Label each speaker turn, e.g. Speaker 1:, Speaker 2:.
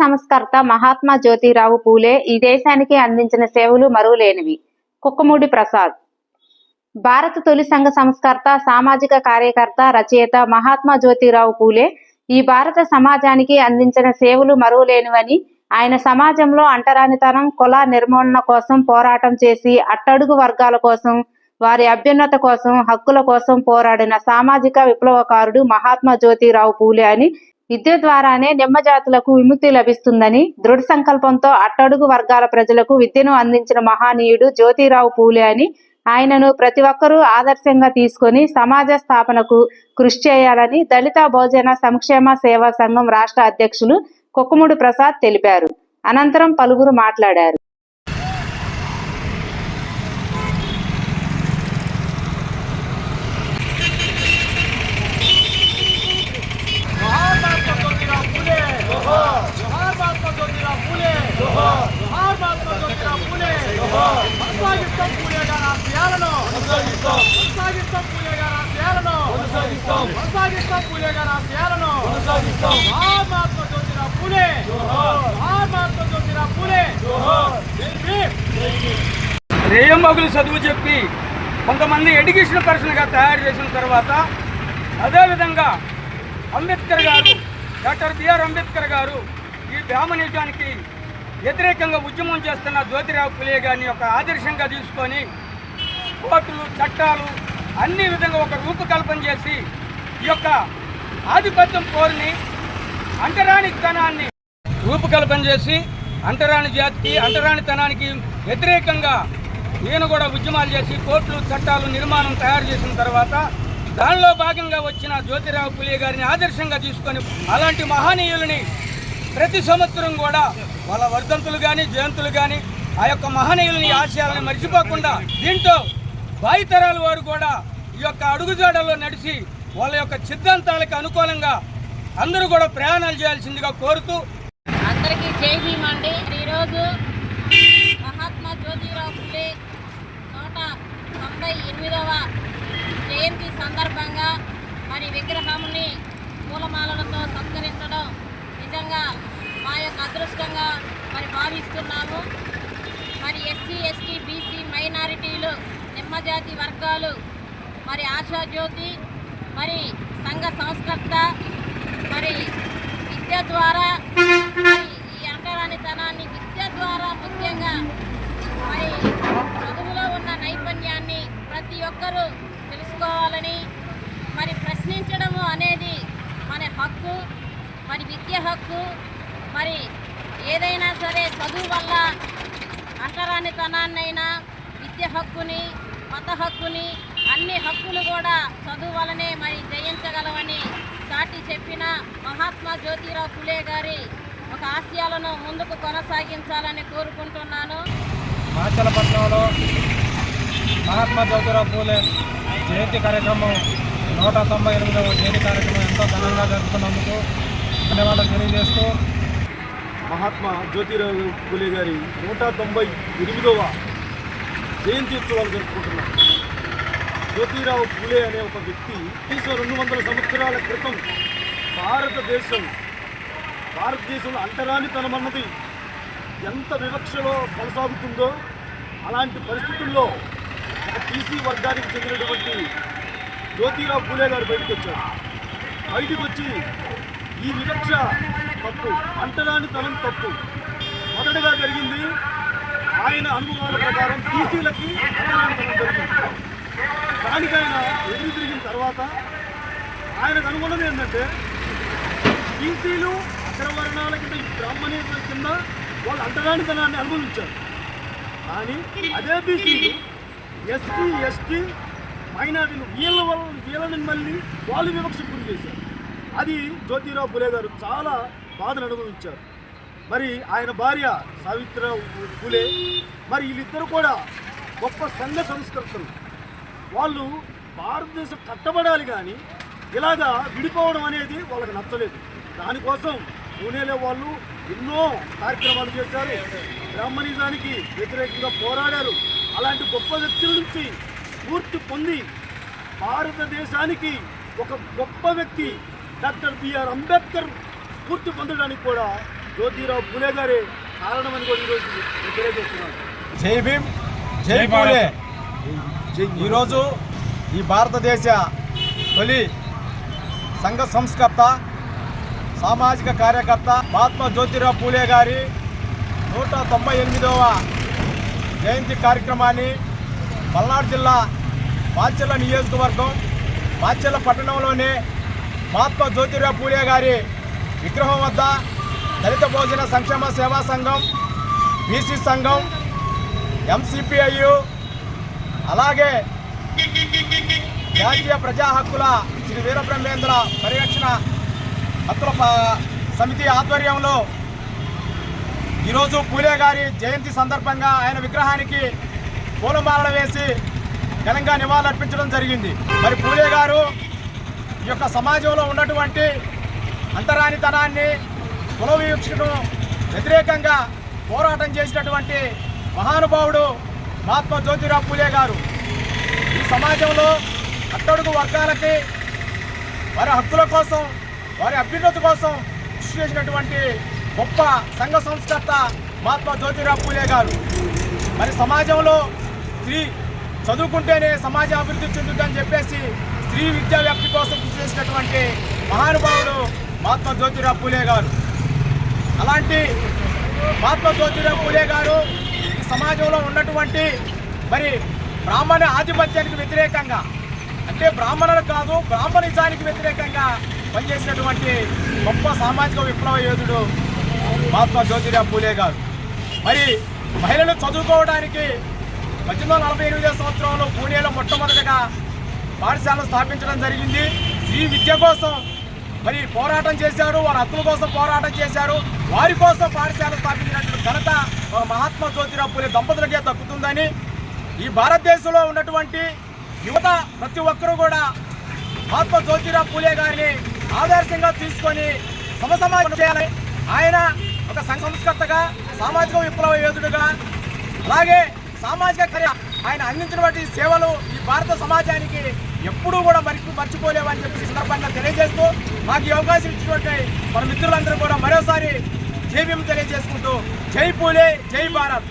Speaker 1: సంస్కర్త మహాత్మా జ్యోతిరావు పూలే ఈ దేశానికి అందించిన సేవలు మరువలేనివి. కుక్కమూడి ప్రసాద్. భారత తొలి సంఘ సంస్కర్త సామాజిక కార్యకర్త రచయిత మహాత్మా జ్యోతిరావు పూలే ఈ భారత సమాజానికి అందించిన సేవలు మరువలేనివని ఆయన సమాజంలో అంటరానితనం కుల నిర్మూలన కోసం పోరాటం చేసి అట్టడుగు వర్గాల కోసం వారి అభ్యున్నత కోసం హక్కుల కోసం పోరాడిన సామాజిక విప్లవకారుడు మహాత్మా జ్యోతిరావు పూలే అని విద్య ద్వారానే నిమ్మజాతులకు విముక్తి లభిస్తుందని దృఢ సంకల్పంతో అట్టడుగు వర్గాల ప్రజలకు విద్యను అందించిన మహానీయుడు జ్యోతిరావు పూలే అని ఆయనను ప్రతి ఒక్కరూ ఆదర్శంగా తీసుకొని సమాజ స్థాపనకు కృషి చేయాలని దళిత బహుజన సంక్షేమ సేవా సంఘం రాష్ట్ర అధ్యక్షులు కుక్కముడి ప్రసాద్ తెలిపారు. అనంతరం పలువురు మాట్లాడారు.
Speaker 2: పూలే గారి ఆశయాలను జోహార్ మహాత్మా జ్యోతిరావు ఫులే జోహార్ మహాత్మా జ్యోతిరావు ఫులే
Speaker 3: చదువు చెప్పి కొంతమంది ఎడ్యుకేషన్ పర్సన్గా తయారు చేసిన తర్వాత అదేవిధంగా అంబేద్కర్ గారు డాక్టర్ బిఆర్ అంబేద్కర్ గారు ఈ బ్రాహ్మణిజానికి వ్యతిరేకంగా ఉద్యమం చేస్తున్న జ్యోతిరావు పులే గారిని ఒక ఆదర్శంగా తీసుకొని కోర్టులు చట్టాలు అన్ని విధంగా ఒక రూపకల్పన చేసి ఈ యొక్క ఆధిపత్యం పోరుని అంటరానితనాన్ని రూపకల్పన చేసి అంటరాని జాతికి అంటరానితనానికి వ్యతిరేకంగా నేను కూడా ఉద్యమాలు చేసి కోర్టులు చట్టాలు నిర్మాణం తయారు చేసిన తర్వాత దానిలో భాగంగా వచ్చిన జ్యోతిరావు పులే గారిని ఆదర్శంగా తీసుకొని అలాంటి మహనీయులని ప్రతి సంవత్సరం కూడా వాళ్ళ వర్ధంతులు కానీ జయంతులు కానీ ఆ యొక్క మహనీయులని ఆశయాలను మర్చిపోకుండా దీంతో భావితరాల వారు కూడా ఈ యొక్క అడుగుజాడల్లో నడిచి వాళ్ళ యొక్క సిద్ధాంతాలకు అనుకూలంగా అందరూ కూడా ప్రయాణాలు చేయాల్సిందిగా కోరుతూ
Speaker 4: అందరికీ జై భీమ్ అండి. ఈరోజు మహాత్మా జ్యోతిరావు ఫులే నూట తొంభై ఎనిమిదవ జయంతి సందర్భంగా మరి విగ్రహంని పూలమాలలతో సత్కరించడం నిజంగా మా యొక్క అదృష్టంగా మరి భావిస్తున్నాము. మరి ఎస్సీ ఎస్టీ బీసీ మైనారిటీలు నిమ్మజాతి వర్గాలు మరి ఆశాజ్యోతి మరి సంఘ సంస్కర్త మరి విద్య ద్వారా మరి ఈ అంటరానితనాన్ని విద్య ద్వారా ముఖ్యంగా మరి చదువులో ఉన్న నైపుణ్యాన్ని ప్రతి ఒక్కరూ తెలుసుకోవాలని మరి ప్రశ్నించడము అనేది మన హక్కు మరి విద్య హక్కు మరి ఏదైనా సరే చదువు వల్ల అంటరానితనాన్నైనా విద్య హక్కుని మత హక్కుని అన్ని హక్కులు కూడా చదువు వలనే మరి జయించగలవని సాటి చెప్పిన మహాత్మా జ్యోతిరావు ఫులే గారి ఒక ఆశయాలను ముందుకు కొనసాగించాలని కోరుకుంటున్నాను.
Speaker 5: మాచలపట్నంలో మహాత్మా జ్యోతిరావు పూలే జయంతి కార్యక్రమం నూట తొంభై ఎనిమిదవ జయంతి కార్యక్రమం ఎంతో ఘనంగా జరుపుకున్నందుకు ధన్యవాదాలు తెలియజేస్తూ
Speaker 2: మహాత్మా జ్యోతిరావు ఫులే గారి నూట తొంభై ఎనిమిదవ జయంతి ఉత్సవాలు జరుపుకుంటున్నాం. జ్యోతిరావు ఫులే అనే ఒక వ్యక్తి కనీసం రెండు వందల సంవత్సరాల క్రితం భారతదేశం భారతదేశంలో అంటరానితనం అన్నది ఎంత వివక్షలో కొనసాగుతుందో అలాంటి పరిస్థితుల్లో ఒక టీసీ వర్గానికి చెందినటువంటి జ్యోతిరావు ఫులే గారు బయటకు వచ్చారు. బయటకు వచ్చి ఈ వివక్ష తప్పు అంటరానితనం తప్పు మొదటగా జరిగింది ఆయన అనుభవాల ప్రకారం టీసీలకి అంటరానితనం జరిగింది. దానికి ఆయన ఎదురు తిరిగిన తర్వాత ఆయనకు అనుకున్నది ఏంటంటే బీసీలు అగ్రవర్ణాల కింద ఈ బ్రాహ్మణీయుల కింద వాళ్ళు అంటరానితనాన్ని అనుభవించారు. కానీ అదే బీసీలు ఎస్సీ ఎస్టీ మైనారిటీలు వీళ్ళ వల్ల వీళ్ళని మళ్ళీ వాళ్ళు వివక్ష గురి చేశారు. అది జ్యోతిరావు పులే గారు చాలా బాధను అనుభవించారు. మరి ఆయన భార్య సావిత్ర పులే మరి వీళ్ళిద్దరు కూడా గొప్ప సంఘ సంస్కర్తలు. వాళ్ళు భారతదేశం కట్టబడాలి కానీ ఇలాగా విడిపోవడం అనేది వాళ్ళకి నచ్చలేదు. దానికోసం పూణేలో వాళ్ళు ఎన్నో కార్యక్రమాలు చేశారు. బ్రాహ్మణిజానికి వ్యతిరేకంగా పోరాడారు. అలాంటి గొప్ప వ్యక్తుల నుంచి స్ఫూర్తి పొంది భారతదేశానికి ఒక గొప్ప వ్యక్తి డాక్టర్ బిఆర్ అంబేద్కర్ స్ఫూర్తి పొందడానికి కూడా జ్యోతిరావు పూలే గారి కారణమని కూడా ఈరోజు నేను తెలియజేస్తున్నాను
Speaker 5: జై భీమ్. జై పూలే. ఈరోజు ఈ భారతదేశ తొలి సంఘ సంస్కర్త సామాజిక కార్యకర్త మహాత్మా జ్యోతిరావు పూలే గారి నూట తొంభై ఎనిమిదవ జయంతి కార్యక్రమాన్ని పల్నాడు జిల్లా మాచెల్ల నియోజకవర్గం మాచెల్ల పట్టణంలోనే మహాత్మా జ్యోతిరావు పూలే గారి విగ్రహం వద్ద దళిత భోజన సంక్షేమ సేవా సంఘం బీసీ సంఘం ఎంసీపీఐయు అలాగే జాతీయ ప్రజా హక్కుల శ్రీ వీరబ్రహ్మేంద్ర పరిరక్షణ హక్కుల సమితి ఆధ్వర్యంలో ఈరోజు పూలే గారి జయంతి సందర్భంగా ఆయన విగ్రహానికి పూలమాలలు వేసి ఘనంగా నివాళులర్పించడం జరిగింది. మరి పూలే గారు ఈ యొక్క సమాజంలో ఉన్నటువంటి అంతరానితనాన్ని కుల వివక్షను వ్యతిరేకంగా పోరాటం చేసినటువంటి మహానుభావుడు మహాత్మా జ్యోతిరావు పూలే గారు. ఈ సమాజంలో అట్టడుగు వర్గాలకి వారి హక్కుల కోసం వారి అభ్యున్నతి కోసం కృషి చేసినటువంటి గొప్ప సంఘ సంస్కర్త మహాత్మా జ్యోతిరావు పూలే గారు. మరి సమాజంలో స్త్రీ చదువుకుంటేనే సమాజం అభివృద్ధి చెందుతుందని చెప్పేసి స్త్రీ విద్యా వ్యాప్తి కోసం కృషి చేసినటువంటి మహానుభావుడు మహాత్మా జ్యోతిరావు పూలే గారు. అలాంటి మహాత్మా జ్యోతిరావు పూలే గారు సమాజంలో ఉన్నటువంటి మరి బ్రాహ్మణ ఆధిపత్యానికి వ్యతిరేకంగా అంటే బ్రాహ్మణులు కాదు బ్రాహ్మణిజానికి వ్యతిరేకంగా పనిచేసినటువంటి గొప్ప సామాజిక విప్లవ యోధుడు మహాత్మా జ్యోతిరావు పూలే గారు. మరి మహిళలు చదువుకోవడానికి పద్దెనిమిది వందల నలభై ఎనిమిదో సంవత్సరంలో పూణేలో మొట్టమొదటగా పాఠశాలను స్థాపించడం జరిగింది. ఈ విద్య కోసం మరి పోరాటం చేశారు వారి హక్కుల కోసం పోరాటం చేశారు. వారి కోసం పాఠశాల స్థాపించినటువంటి ఘనత ఒక మహాత్మా జ్యోతిరావు పూలే దంపతులకే దక్కుతుందని ఈ భారతదేశంలో ఉన్నటువంటి యువత ప్రతి ఒక్కరూ కూడా మహాత్మా జ్యోతిరావు పూలే గారిని ఆదర్శంగా తీసుకొని సమసమాజం చేయాలని ఆయన ఒక సంస్కర్తగా సామాజిక విప్లవ యోధుడుగా అలాగే సామాజిక కార్య ఆయన అందించినటువంటి సేవలు ఈ భారత సమాజానికి ఎప్పుడూ కూడా మరి మర్చిపోలేవని చెప్పి సందర్భంగా తెలియజేస్తూ మాకు ఈ అవకాశం ఇచ్చినటువంటి మన మిత్రులందరూ కూడా మరోసారి జై భీమ్ తెలియజేసుకుంటూ జై పూలే జై భారత్.